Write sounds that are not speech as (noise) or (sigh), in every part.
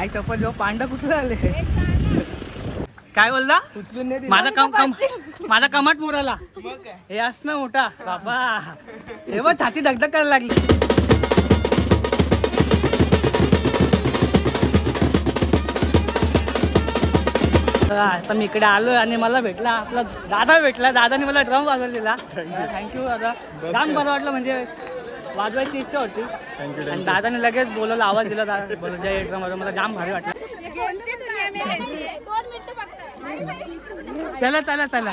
आई चप्पल जेव्हा पांडा कुठे आले? काय बोलला? उचलून नाही दिलं. माझा कम कम माझा कमाट मोराला. हे असणं मोठा. बाबा. हे बघ छाती धगधग करायला लागली. आता मी इकडे आलोय आणि मला भेटला आपला दादा भेटला. दादाने मला ड्रम वाजवलेला. थँक्यू दादा. जाम बरं वाटलं म्हणजे वाजवायची इच्छा होती. आणि दादाने लगेच बोलायला आवाज दिला दादा. बोल जय मला जाम भारी वाटलं. चला चला चला.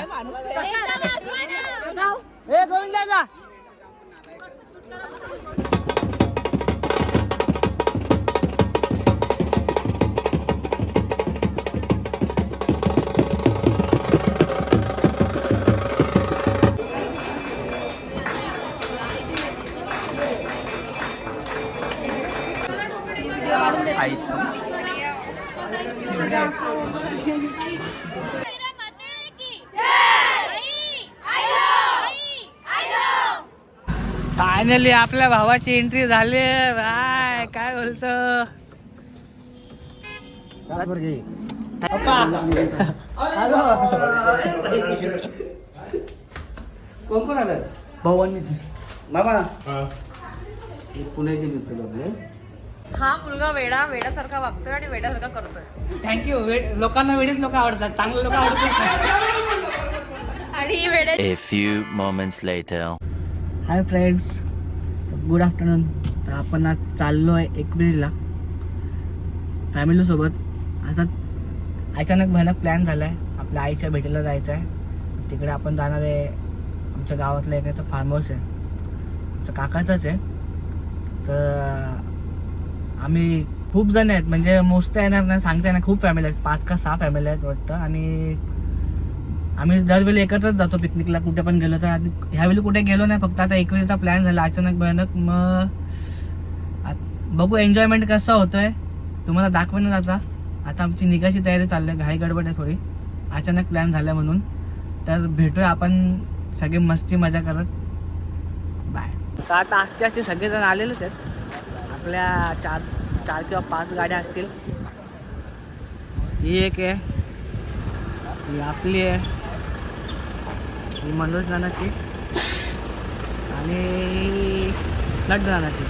ए गोविंद फायनली आपल्या भावाची एंट्री झाली. बाय काय बोलतो? कोण कोण आलं भावांनीच मामा पुण्याचे मित्र आपले हा मुलगा वेडा वेड्यासारखा वागतोय आणि वेड्यासारखा करतोय. थँक्यू लोकांना वेळेच लोक आवडतात. चांगले लोक आवडतात आणि ही वेड्या A few moments later. Hi friends good afternoon तर आपण आज चाललो आहे एकविरीला. फॅमिलीसोबत असा अचानक भयानक प्लॅन झाला आहे आपल्या आईच्या भेटीला जायचं आहे. तिकडे आपण जाणार आहे. आमच्या गावातलं एकाचं फार्म हाऊस आहे. आमच्या काकाचंच आहे. तर आम्ही खूप जण आहेत. म्हणजे मोजता येणार नाही सांगता येणार खूप फॅमिली आहेत. पाच का सहा फॅमिली आहेत वाटतं. आणि आम्ही दरवेळी एकत्रच जातो पिकनिकला कुठे पण गेलो तर ह्यावेळी कुठे गेलो नाही फक्त आता एकवीसचा प्लॅन झाला. अचानक भयानक मग बघू एन्जॉयमेंट कसं होतंय. तुम्हाला दाखवण्यात आता. आता आमची निघायची तयारी चालली आहे. घाई गडबड आहे थोडी. अचानक प्लॅन झाला म्हणून. तर भेटूया आपण. सगळे मस्ती मजा करत. बाय तर आता असते असते सगळेजण आलेलेच आहेत. आपल्या चार चार किंवा पाच गाड्या असतील. ही एक आहे. ही आपली आहे. ही मनोज नानाची. आणि लड्डू नानाची.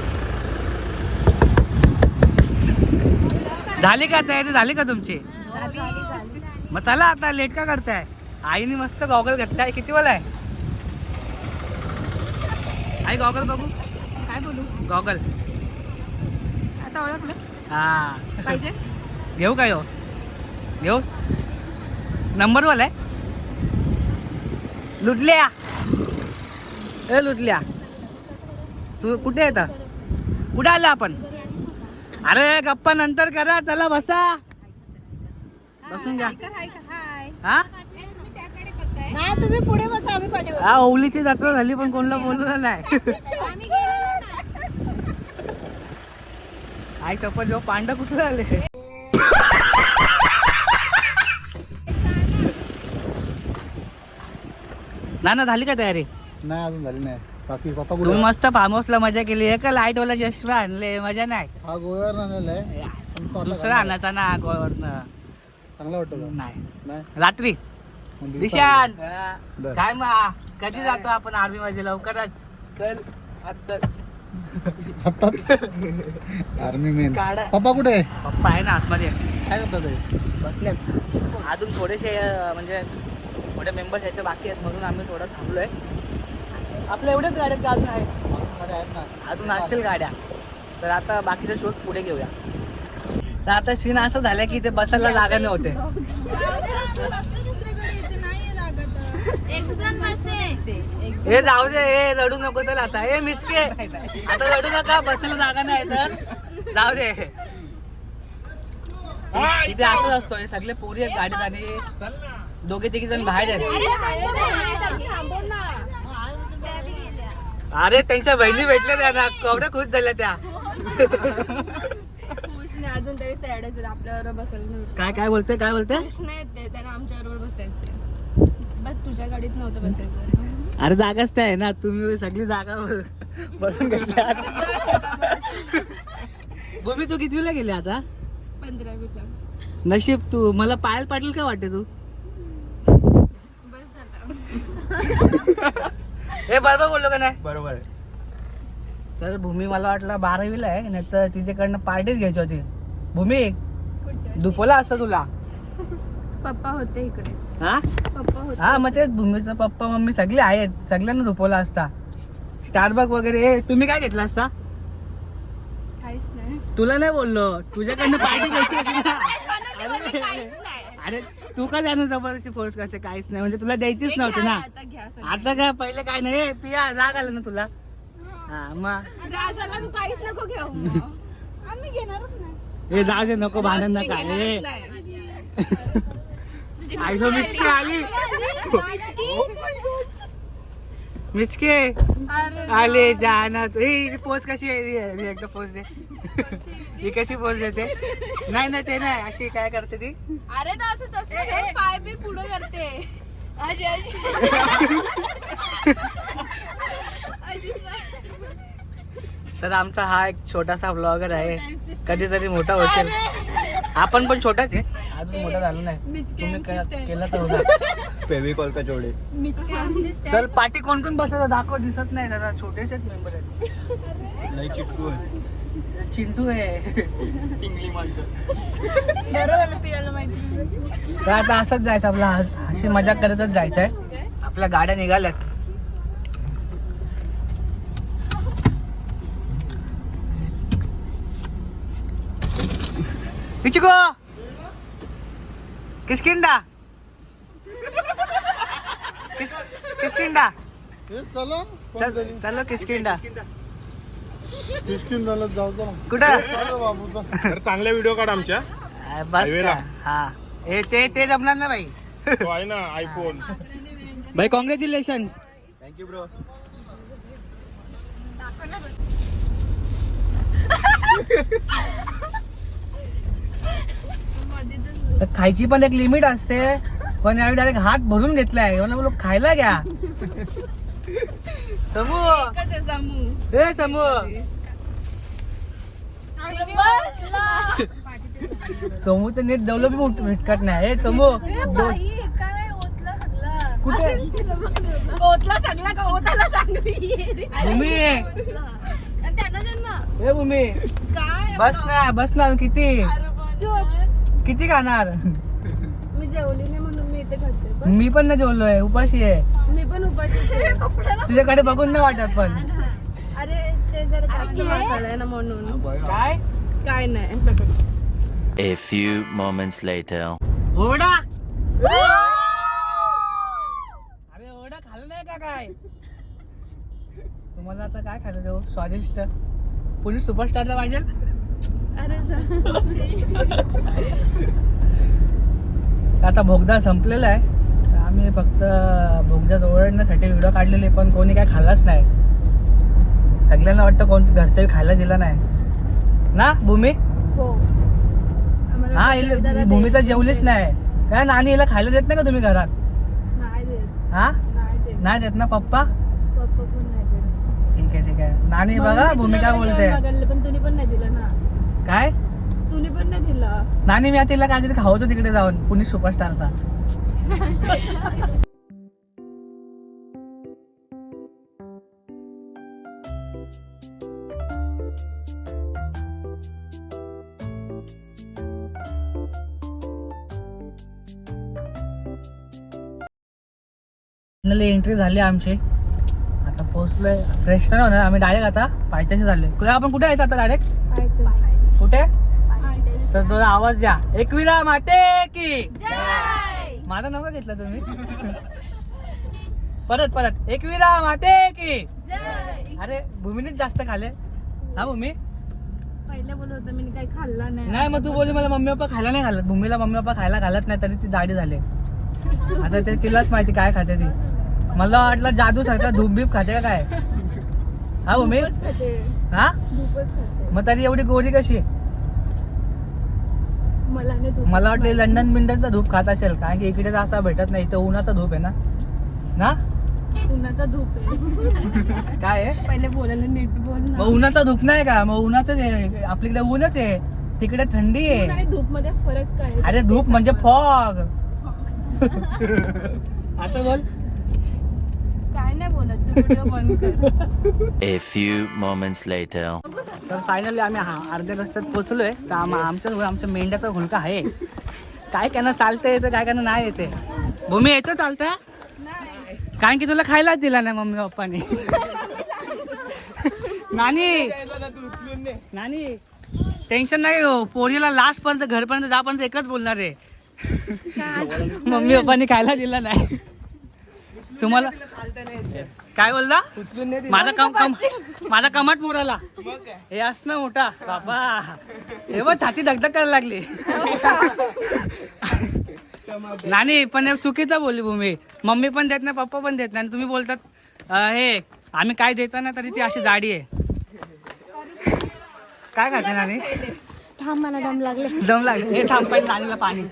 झाली का तयारी? झाली का तुमची? मग चला आता लेट का करताय? आईने मस्त गॉगल घेतलाय किती वाला आहे? आई गॉगल बघू. काय बोलू? गॉगल. आता ओळखलं. हा. पाहिजे? घेऊ काय हो घेऊ? नंबर वाला आहे? लुटल्या. ए लुटल्या. तू कुठे येत कुठे आलं आपण? अरे गप्पा नंतर करा. चला बसा. बसून घ्या. हा? नाही तुम्ही पुढे बसा आम्ही हा ओवलीची जत्रा झाली पण कोणाला बोललं नाही. आई चप्पल जेव्हा पांडा कुठे आले? ना ना झाली का तयारी? नाही अजून झाली नाही. बाकी पप्पा तुम्ही कुठे मस्त फार्म हाऊसला मजा केली. आहे का लाइट वाला चष्मा आणले मजा नाही. हा गोव्यावर पण तो आपला दुसरा आणायचा ना गोव्यावरनं चांगला वाटतो का? नाही. नाही? रात्री. मग दिवसा- दिशान. बरं. काय मग कधी जातो आपण आर्मी मध्ये लवकरच? आत्ताच. आर्मी मेन पप्पा कुठे आहे? पप्पा आहे ना आतमध्ये. काय करतात ते? बसलेत. अजून थोडेसे अं, म्हणजे थोडे मेंबर्स यायचे बाकी आहेत म्हणून आम्ही थोडं थांबलोय. आपल्या एवढ्याच गाड्यात का अजून आहेत. अजून असतील गाड्या. तर आता बाकीचा शोध पुढे घेऊया. तर आता सीन असं झालं की ते बसायला जागा नव्हते. हे जाऊ दे हे रडू नको तर आता. हे मिसके. आता रडू नका बसायला जागा नाही तर. जाऊ दे. इथे असंच असतो. हे सगळे पोरी आहेत गाडीत आणि दोघे तिघे जण बाहेर आहेत. अरे त्यांच्या बहिणी भेटल्या त्यांना केवढ्या खुश झाल्या त्या. नाही अजून तरी सॅडच आपल्याबरोबर बसायला काय काय बोलते काय बोलते खुश नाही ते. त्यांना आमच्याबरोबर बसायचे बस तुझ्या गाडीत नव्हतं बसायचं. अरे जागाच त्या आहे ना. तुम्ही सगळी जागा बसून घेतल्या. भूमी तू कितवीला गेली आता? पंधरावीला. नशीब तू. मला पायल पाटील का वाटते तू? हे बरोबर बोललो का नाही? बरोबर तर भूमी मला वाटलं बारावीला आहे नाही तर तिच्याकडनं पार्टीच घ्यायची होती. भूमी दुपोला असतं तुला? पप्पा होते इकडे. हा? पप्पा होते. हा मग तेच भूमीचा पप्पा मम्मी सगळे आहेत. सगळ्यांना झोपवला असता. स्टारबक वगैरे. ए, तुम्ही काय घेतला असता? काहीच नाही. तुला नाही बोललो. तुझ्याकडनं पार्टी घ्यायची होती ना. (laughs) काहीच नाही. अरे तू का त्यानं जबरदस्ती फोर्स करायचं काहीच नाही. म्हणजे तुला द्यायचीच नव्हती ना? आता घ्या सगळं. आता काय? पहिले काय नाही. ए, पिया राग आला ना तुला. हा. मग. राजाला तू काहीच नको घेऊ. (laughs) मग. आम्ही घेणारच नाही. हे जाऊ दे नको भांडण मी नका. घेणारच ए नाही. (laughs) तुझी आईला मिचकी आली. मिचकी? (laughs) मिचके? आले जानत. ही पोच कशी आहे? एकदा पोच दे. ही कशी पोच देते? नाही नाही ते नाही. अशी काय करते ती? अरे तर असं चष्मा घेऊन पाय बी पुढे करते. आजी आजी. तर आमचा हा एक छोटासा ब्लॉगर आहे. कधीतरी मोठा होशील. आपण पण छोटाच आहे. अजून मोठा झालो नाही. मिचके तुम्ही केला तर फेविकॉल का जोडे. चल पाठी कोण कोण बसत दाखव दिसत नाही जरा छोटेच मेंबर आहेत. नाही चिटकू चिंटू आहे. टिंगली माणसं. तर आता असंच जायचं आपला. अशी मजा करतच जायचं आहे आपल्या गाड्या निघाल्यात. इचिको! किसकिंडा? किस किसकिंडा? चला चल चलो किसकिंडा. किसकिन झालं जाऊ चला कुठं? तर चांगल्या व्हिडिओ काढ आमच्या. बस. का? हा. हे ते ते जमणार ना भाई तो आहे ना आयफोन भाई कॉंग्रॅच्युलेशन थँक्यू ब्रो तर खायची पण एक लिमिट असते पण यावेळी डायरेक्ट हात भरून घेतलाय. बोललो खायला घ्या. समू. समू ए समू. समूचं नीट दवलं बी उठ- विटकट नाही. ए समू. कुठे? ओतला सगळा का ओताला चांगली भूमी त्यांना जन्म? ए भूमी काय बस ना बस ना किती. किती खाणार? मी जेवली नाही म्हणून मी इथे खाते बस. मी पण नाही जेवलोय उपाशी आहे. मी पण उपाशी (laughs) तुझ्याकडे बघून नाही वाटत पण. अरे ते जरा जास्त मसाला आहे? ना म्हणून. काय? काय नाही. A few moments later. ओढा (laughs) अरे ओढा खाल्लं नाही का काय? तुम्हाला आता काय खायला देऊ? स्वादिष्ट. पोलीस सुपरस्टारला पाहिजे? अरे (laughs) आता भोगदा संपलेला आहे. तर आम्ही फक्त भोगद्यात ओरडण्यासाठी व्हिडिओ काढलेले पण कोणी काय खाल्लाच नाही. सगळ्यांना वाटतं कोण घरचं खायला दिलं नाही. ना भूमी? हो. आम्हाला हा दे. भूमी तर जेवलीच नाही. काय नानी हिला खायला देत नाही का तुम्ही घरात? नाही देत. हा? नाही देत. नाही देत ना पप्पा? पप्पा पण नाही देत. ठीक आहे ठीक आहे. नानी म्हणून बघा मी भूमी काय बोलते. मागायला, पण तुम्ही पण नाही दिलं ना. काय? तुम्ही पण नाही दिलं. नानी मी आता तिला काहीतरी खावतो तिकडे जाऊन. पुणे सुपरस्टारचा एंट्री झाली आमची. आता पोहोचलोय. फ्रेश नाही होणार. आम्ही डायरेक्ट आता पायथ्याशी कुठे आपण कुठे आहेत आता डायरेक्ट कुठे? तर जरा आवाज द्या. एकविरा माते की. माझा नंबर घेतला तुम्ही. परत परत. एकविरा माते की. अरे भूमीनेच जास्त खाले हा भूमी? पहिले मी काही खाल्ला नाही. नाही मग तू बोलली मला मम्मी पप्पा खायला नाही घालत. भूमीला मम्मी पप्पा खायला घालत नाही तरी ती जाडी झाली. आता ते तिलाच माहिती काय खाते ती. मला वाटलं जादू सारखा धूप बीप खाते का काय? हा भूमी? हा? मग तरी एवढी गोरी कशी? मला वाटलं लंडन बिंडनचा धूप खात असेल कारण की इकडे असा भेटत नाही इथं उन्हाचा धूप आहे ना? ना? उन्हाचा धूप आहे. (laughs) काय आहे? पहिले बोलायला नीट बोल मग उन्हाचा धूप नाही का? मग उन्हाच आपल्याकडे ऊनच आहे तिकडे थंडी आहे. धूपमध्ये फरक काय? अरे धूप म्हणजे. फॉग. (laughs) आता बोल काय नाही बोलत तू व्हिडिओ बंद कर A few moments later. तर फायनली आम्ही हा अर्ध्या रस्त्यात पोहोचलोय. तर आम आमच्या आमच्या मेंढ्याचा हुलका आहे. काय त्यांना चालता येतं काय त्यांना नाही येते. भूमी येतो चालता कारण की तुला खायलाच दिला नाही मम्मी पप्पानी. नानी. नानी टेन्शन नाही हो. पोरीला लास्ट पर्यंत घरपर्यंत जापर्यंत एकच बोलणार आहे. मम्मी पप्पानी खायला दिला नाही. तुम्हाला काय बोलला? माझा कम कम माझा कमाट मोडाला हे असणं मोठा. बाबा. हे बघ छाती धगधग करायला लागली. नानी पण चुकीचं बोलली भूमी. मम्मी पण देत नाही पप्पा पण देत नाही. आणि तुम्ही बोलतात अं, हे आम्ही काय देता ना तरी ती अशी जाडी आहे. काय खाते नानी? थांब मला दम लागले. दम लागले. हे थांब पहिले नानीला पाणी.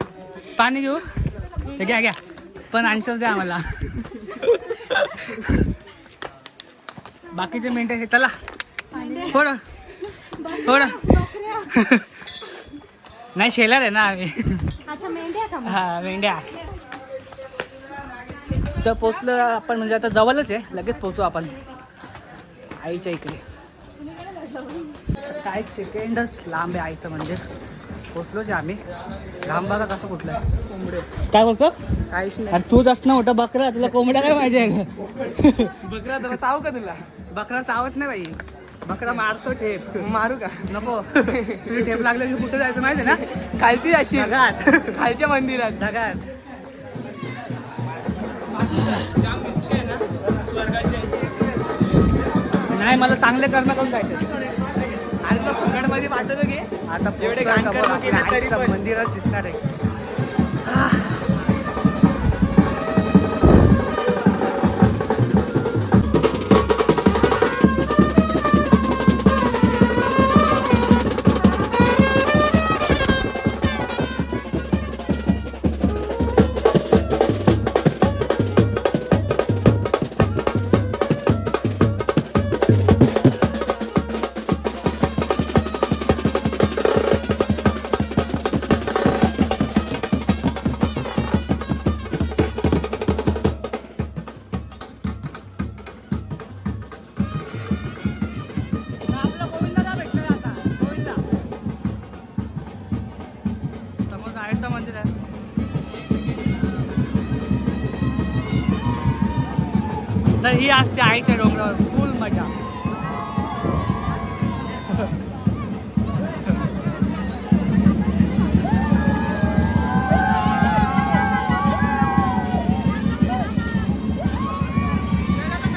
पाणी घेऊ हे घ्या घ्या. पण आन्सर द्या आम्हाला. बाकीचे मेंढ्या हे चला. थोडं थोडं नाही शेलर आहे ना आम्ही. हा मेंढ्या. तर पोचलं आपण म्हणजे आता जवळच आहे. लगेच पोचू आपण. आईच्या इकडे. काय सेकंडच लांब आहे आईचं मंदिर. पोचलोच आहे आम्ही. लांब बघा कसं कुठलं. आहे काय बोलतो? काहीच अरे तूच असणं मोठा बकरा तुला कोंबड्या काय पाहिजे आहे? बकरा तुला चाव का तुला? बकरा चावत नाही बाई. बकरा मारतो ठेप. मारू का? नको. तुझी ठेप लागली की कुठे जायचं माहिती आहे ना? खालती अशी ढगात खालच्या मंदिरात. ढगात नाही मला चांगले कर्म करून जायचं. आणि तुला फुकटमध्ये पाठवतो घे आता एवढे पोचतोय घाण समोर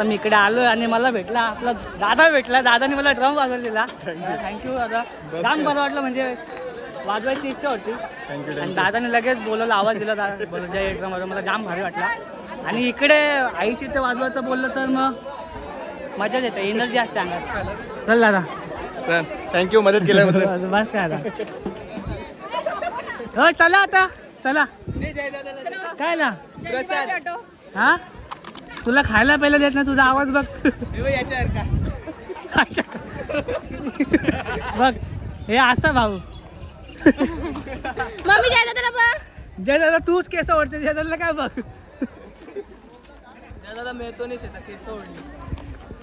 आता मी इकडे आलोय आणि मला भेटला आपला दादा भेटला. दादाने मला ड्रम वाजवला दिला. थँक्यू दादा. जाम बरं वाटलं म्हणजे वाजवायची इच्छा होती. आणि दादाने लगेच बोलवलं आवाज दिला दादा. बोल जय ड्रम वाजव मला जाम भारी वाटला. आणि इकडे आईशी ते वाजवायचं बोललं तर मग मजाच येते. एनर्जी असते अंगात. चल दादा. थँक्यू मदत केल्याबद्दल. बस काय हो चला आता. चला. काय ऑटो. हा? तुला खायला पहिलं देत नाही तुझा आवाज बघ. बघ हे असं भाऊ. मम्मी जय दादा बघ. जय दादा तूच केस ओढते जय दादाला काय बघ.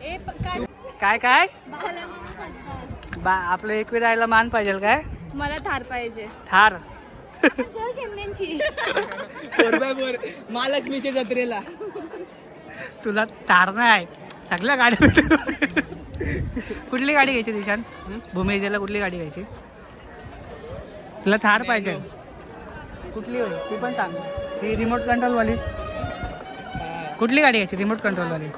ए प- काय? काय काय? बा आपलं एक राहायला मान पाहिजे काय? मला थार पाहिजे. थार. शेमण्यांची (laughs) महालक्ष्मीच्या जत्रेला. तुला थार नाही सगळ्या गाड्या कुठली गाडी घ्यायची दिशान भूमिजेला कुठली गाडी घ्यायची? तुला थार पाहिजे. कुठली ती पण सांग ती रिमोट कंट्रोलवाली कुठली गाडी घ्यायची? रिमोट कंट्रोलवाली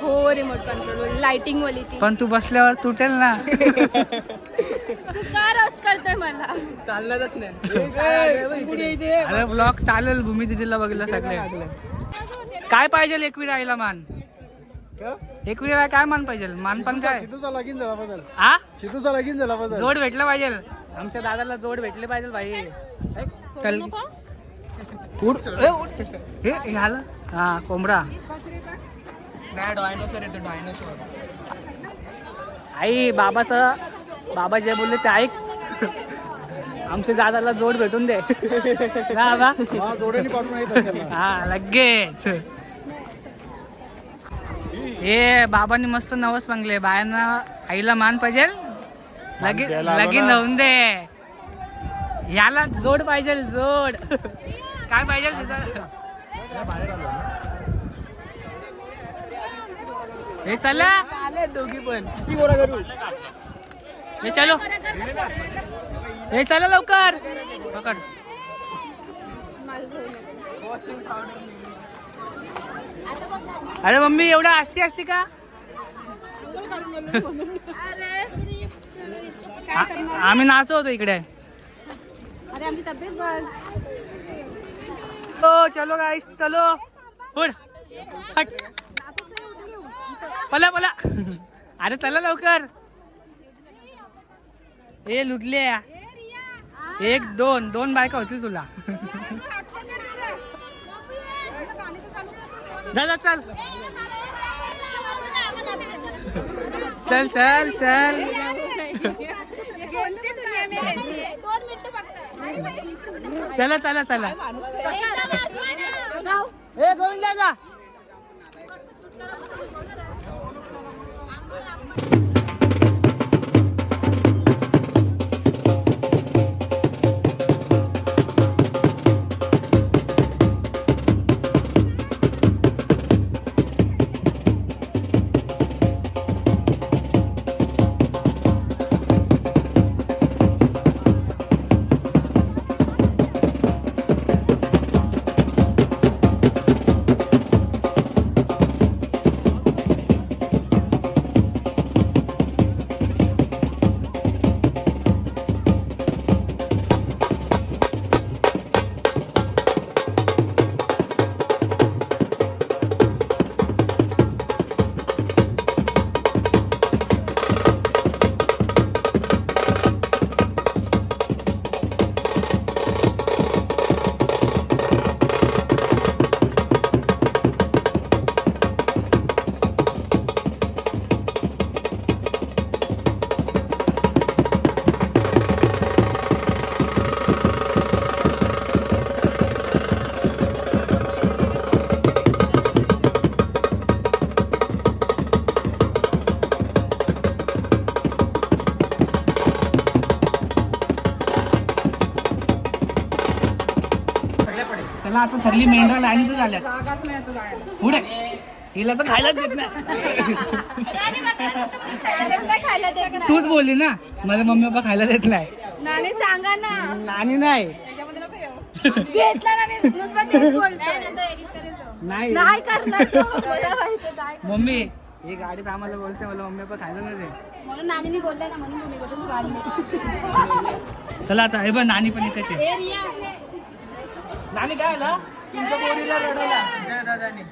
हो रिमोट कंट्रोल लाइटिंग वाली ती. पण तू बसल्यावर तुटेल ना. तू का रोस्ट करतोय मला? चालणारच नाही. अरे ब्लॉग चालेल. भूमी दिदीला बघितलं सगळे. काय पाहिजे एकवी राहिला मान? एकवी राय काय मान पाहिजे? मान पण काय? सिद्धूचा लगीन झाला बदल. हा सिद्धूचा लगीन झाला बदल. जोड भेटलं पाहिजे. आमच्या दादाला जोड भेटले पाहिजे भाई. हे आलं. कोंबडा. नाही डायनोसर येतो डायनोसर आई बाबाचं बाबा जे बोलले ते ऐक. आमच्या दादाला जोड भेटून दे. (laughs) हा. हा लगेच. हे बाबांनी मस्त नवस मागले. बायांना आईला मान पाहिजे. लगीन ना. होऊन दे. याला जोड पाहिजे जोड. काय पाहिजे? हे चला. आले दोघी पण हे चलो. हे चला लवकर. पकड. माझं घेऊ नको. अरे मम्मी एवढा असती असती का? आम्ही नाचो होतो इकडे. हो चलो गाईस चलो. उड हट. पला पला. अरे चला लवकर. हे लुटले एक दोन दोन बायका होतील तुला. जा जा, चल. चल चल चल. चला चला चला. ए गोविंदा जा चला आता सगळी मेंढरा लाईनीच झाल्या पुढे हिला तर खायलाच देत नाही. काय खायला देत नाही. तूच बोलली ना माझ्या मम्मी पप्पा खायला देत नाही. नानी सांगा ना. नानी नाही. घेतला ना रे, नुसतं तेच बोलतोय. नाही नाही करणार तो. मला माहिती आहे, नाही करणार. मम्मी ही गाडीत आम्हाला बोलते मला मम्मी पण खायला नाही दे म्हणून नानीने बोलले ना म्हणून तुम्ही बोलून काढले चला आता हे बघ नानी पण इथेच आहे. ए रिया. नानी काय आला तुमच्या पोरीला रडवला जय दादानी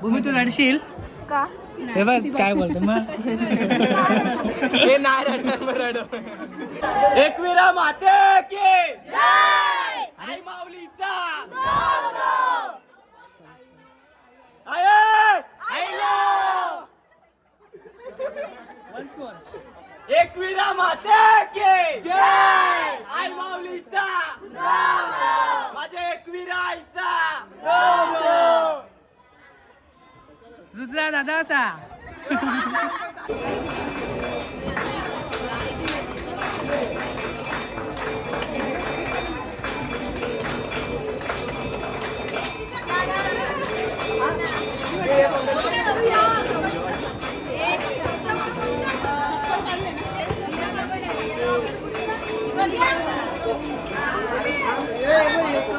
भूमी तू रडशील का हे बघ काय बोलते मग हे नाही रडणार मग रडव एकविरा माते के आई माऊलीचा आये एकविरा माते के जय आई माऊलीचा माझ्या एकविरा आईचा रुद्रा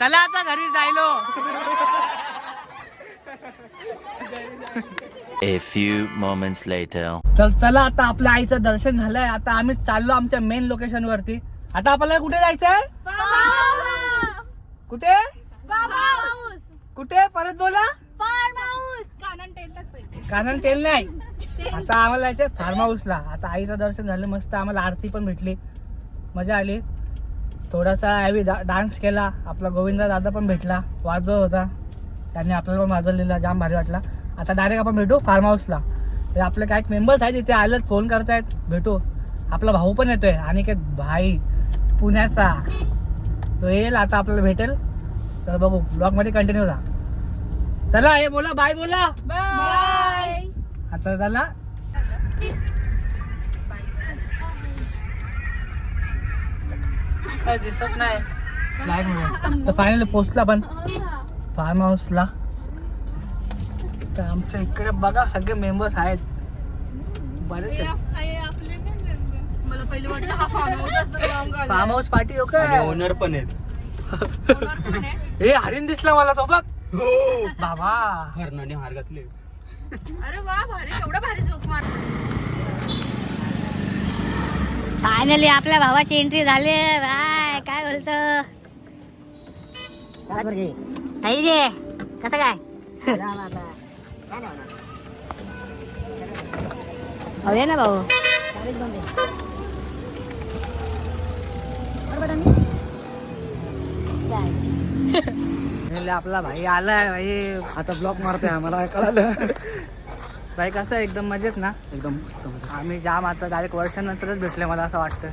चला आता घरी जायलो A few moments later. तर चला आता आपल्या आईचं दर्शन झालंय. आता आम्ही चाललो आमच्या मेन लोकेशन वरती. आता आपल्याला कुठे जायचंय? कुठे? कुठे? परत बोला. टेल कारण तेल नाही. आता आम्हाला जायचंय फार्म हाऊसला आता आईचं दर्शन झालं मस्त आम्हाला आरती पण भेटली. मजा आली. थोडासा ॲवी डान्स केला. आपला गोविंदा दादा पण भेटला. वाजवत होता. त्यांनी आपल्याला पण वाजवलेला जाम भारी वाटला. आता डायरेक्ट आपण भेटू फार्म हाऊसला तर आपले काही मेंबर्स आहेत तिथे आलेत फोन करतायत. भेटू. आपला भाऊ पण येतोय. आणि काय भाई पुण्याचा. तो येईल आता आपल्याला भेटेल. तर बघू. ब्लॉगमध्ये कंटिन्यू राहा चला हे बोला. बाय बोला. बाय आता झाला काय दिसत नाही. तर फायनली पोचला पण फार्म हाऊसला तर आमच्या इकडे बघा सगळे मेंबर्स आहेत. बरेच मला पहिले वाटलं हा फार्म हाऊस असं फार्म हाऊस पार्टी काय ओनर पण आहेत. (laughs) हे हरिण दिसला मला तो बघ. हो. बाबा. हरणाने हार घातले. अरे वा भारी. एवढा भारी जोक मार फायनली आपल्या भावाची एंट्री झाली. बाय काय बोलतो? ताई जे कसं काय? भाऊ ये ना भाऊ. आपला भाई आलाय भाई. आता ब्लॉक मारतोय आम्हाला कळालं? कसं आहे, एकदम मजेत ना? एकदम मस्त आम्ही जाम आता डायरेक्ट वर्षानंतरच भेटले मला असं वाटतं.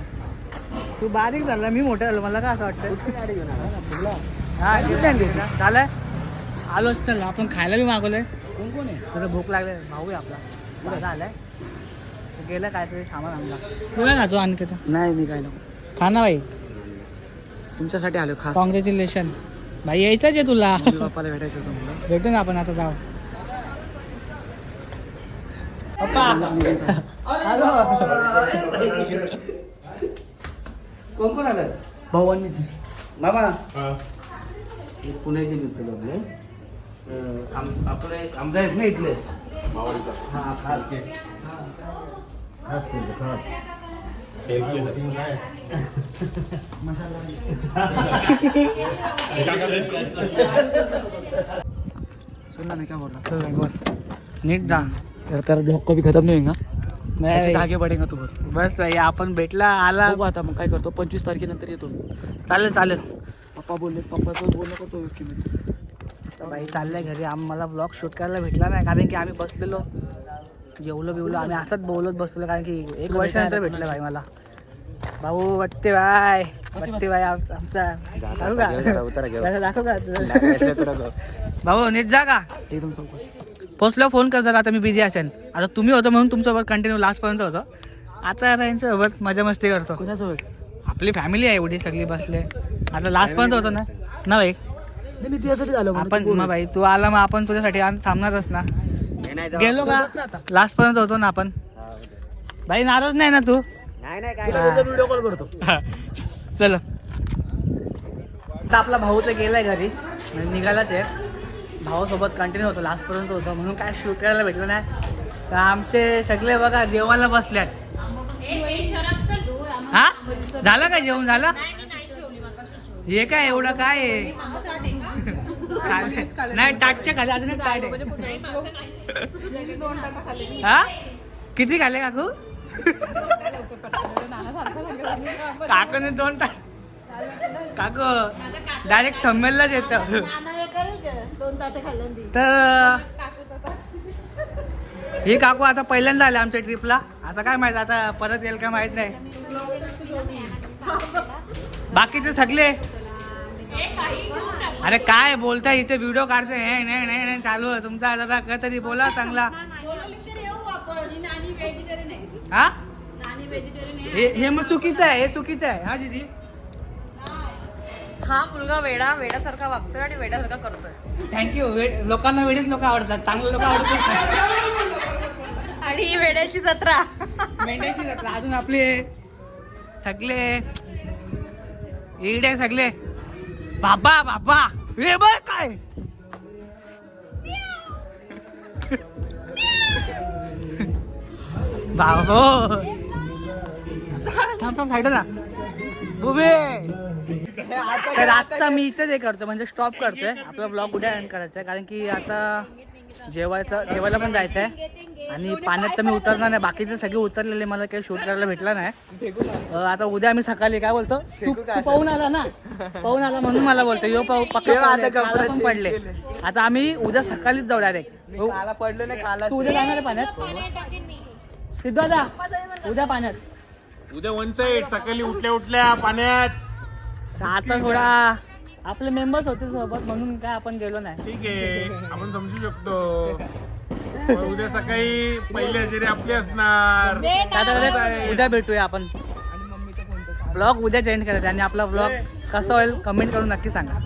तू बारीक झाला मी मोठा झालो मला काय असं वाटतं? हा झालंय? आलोच चल आपण खायला बी मागवलंय. कोण कोण आहे? तुझं भूक लागले भाऊ आहे आपला. पुढे झालाय. गेलं काहीतरी सामान आणला तू काय खातो आणखी नाही मी काय नको. खा ना भाई तुमच्यासाठी आलो खास. कॉंग्रॅच्युलेशन भाई यायचंच आहे तुला. पप्पाला भेटायचं होतं भेटू ना आपण आता जाऊ. कोण कोण आलं? भाऊ आणि मीच. मामा. पुण्याचे मित्र आपले अं, आपले आमचा आहेत ना इथले. हा खास. खास केलं, खास. सुन ना मैं क्या? बोल रहा चल भाई, बोल. नीट जा. हूँ यार तेरा ब्लॉग कभी खत्म नहीं होगा ऐसे नाही, आगे बढ़ेगा तू बस भाई आपण भेटला आला। बघू आता मग काय करतो पंचवीस तारखेनंतर येतो मी. चालेल चालेल. पप्पा बोलले पप्पाचं बोलणं करतो की मी तर भाई चाललंय घरी. आम्हाला ब्लॉग शूट करायला भेटला नाही कारण की आम्ही बसलेलो. जेवलो बिवलो आम्ही असंच बोलत बसलेलो कारण की एक वर्षानंतर भेटलं भाई मला. भाऊ बट्टे बाय. बट्टे बाय आमचा दाखवू का? कसं दाखवू का? (laughs) भाऊ नीट जा का? एकदम चौकश पोचल्यावर फोन कर जरा आता मी बिझी असेल आता तुम्ही होतो म्हणून तुमच्यासोबत कंटिन्यू लास्टपर्यंत होतो. आता आता यांच्यासोबत मजा मस्ती करतो. कोणासोबत? आपली फॅमिली आहे एवढी सगळी बसले. आता लास्टपर्यंत होतो ना? ना भाई नाही मी तुझ्यासाठी म्हणून आपण. मग भाई तू आला मग आपण तुझ्यासाठी आम्ही थांबणारच ना. गेलो का? बस ना आता. लास्ट पर्यंत होतो ना आपण. भाई नाराज नाही ना तू? व्हिडिओ कॉल करतो. (laughs) चल. आता आपला भाऊ तर गेलाय घरी. म्हणजे निघालाच आहे. भावासोबत कंटिन्यू होतं लास्टपर्यंत होतं. म्हणून काय शूट करायला भेटलं नाही. तर आमचे सगळे बघा जेवायला बसल्यात. हा? झालं काय जेवण? झालं? हे काय एवढं काय? नाही टाकचे खाले अजून काय हा? किती खाले काकू? काकूने दोन टाक काकू डायरेक्ट थंबेललाच येत. तर ही काकू आता पहिल्यांदा आले आमच्या ट्रिपला आता काय माहीत आता परत येईल का माहीत नाही. बाकीचे सगळे? अरे काय बोलताय इथे व्हिडिओ काढते हे नाही नाही नाही चालू आहे. तुमचा आता काय तरी बोला चांगला. हा? हे हे मग चुकीचं आहे हे चुकीचं आहे. हा दीदी? हा मुलगा वेडा वेड्यासारखा वागतोय आणि वेड्यासारखा करतोय. थँक्यू लोकांना वेळेच लोक आवडतात. चांगले लोक आवडतात. आणि ही वेड्याची जत्रा. मेंढ्याची जत्रा. अजून आपले सगळे इकडे सगळे. बाबा बाबा. हे बघ काय. बाबो. थांब थांब साईड उभे. तर आजचा मी इथेच हे करतो म्हणजे स्टॉप करतोय. आपला ब्लॉग उद्या एंड करायचा आहे कारण की आता जेवायचं जेवायला पण जायचं आहे. आणि पाण्यात तर मी उतरणार नाही बाकीचे सगळे उतरलेले मला काही शूट करायला भेटला नाही. आता उद्या आम्ही सकाळी काय बोलतो? तू पाहून आला ना? पाहून आला म्हणून मला बोलतो. यो पाहू पक्का पडले आता आम्ही उद्या सकाळीच जाऊ डायरेक्ट पडलं नाही उद्या जाणार आहे पाण्यात? सिद्ध उद्या पाण्यात. उद्या वन साईड सकाळी उठल्या उठल्या पाण्यात. तर आता थोडा आपले मेंबर्स होते सोबत म्हणून काय आपण गेलो नाही. ठीक आहे. आपण समजू शकतो. पण उद्या सकाळी पहिली हजेरी आपली असणार. आता उद्या भेटूया आपण. ब्लॉग उद्या चेंज करायचा आणि आपला ब्लॉग कसा होईल कमेंट करून नक्की सांगा.